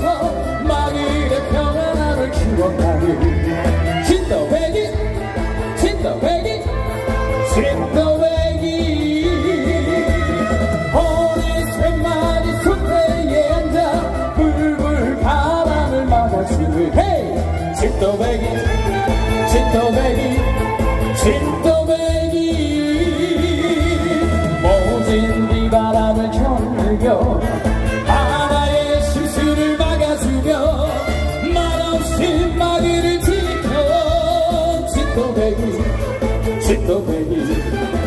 막일의 평안함을 키웠다니. 진더배기 진더배기 진더배기. 어린 세 마리 숫대에 앉아 불불 바람을 맞아주는. 헤이 진더배기 진더배기 진더배기 baby, sit down, baby.